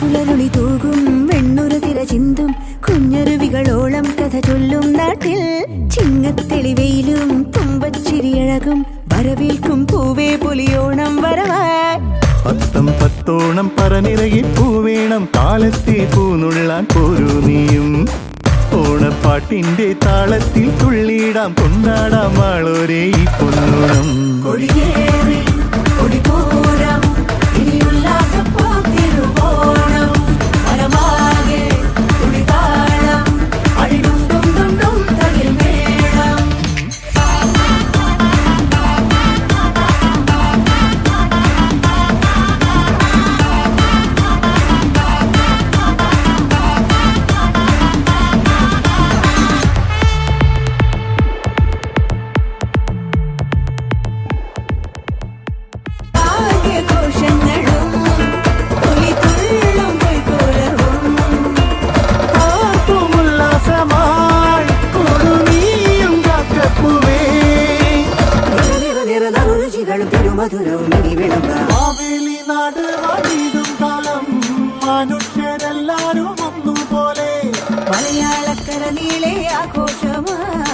പുലരുളി തൂകും വെണ്ണുരു തിര ചിന്തും കുഞ്ഞരുവികളോളം കഥ ചൊല്ലും നാട്ടിൽ. ചിങ്ങത്തെളിവയിലും തുമ്പച്ചിരിയഴകും വരവേൽക്കും പൂവേ പൊലിയോണം വരവാ പത്തം പത്തോണം പറനിറകി പൂവേണം കാലത്തെ പൂനുള്ളാൻ പോരൂ നീയും. ഓണപ്പാട്ടിന്റെ താളത്തിൽ തുള്ളിയിടാം കൊണ്ടാടാം ആളോരേ ഈ പൊന്നോണം കൊടിയേ തിരുവാളും തിരുമധുരവും ഇനി വിളമ്പാടും കാലം. മനുഷ്യരെല്ലാരും ഒന്നുപോലെ. മലയാളക്കര നീളെ ആഘോഷമാ.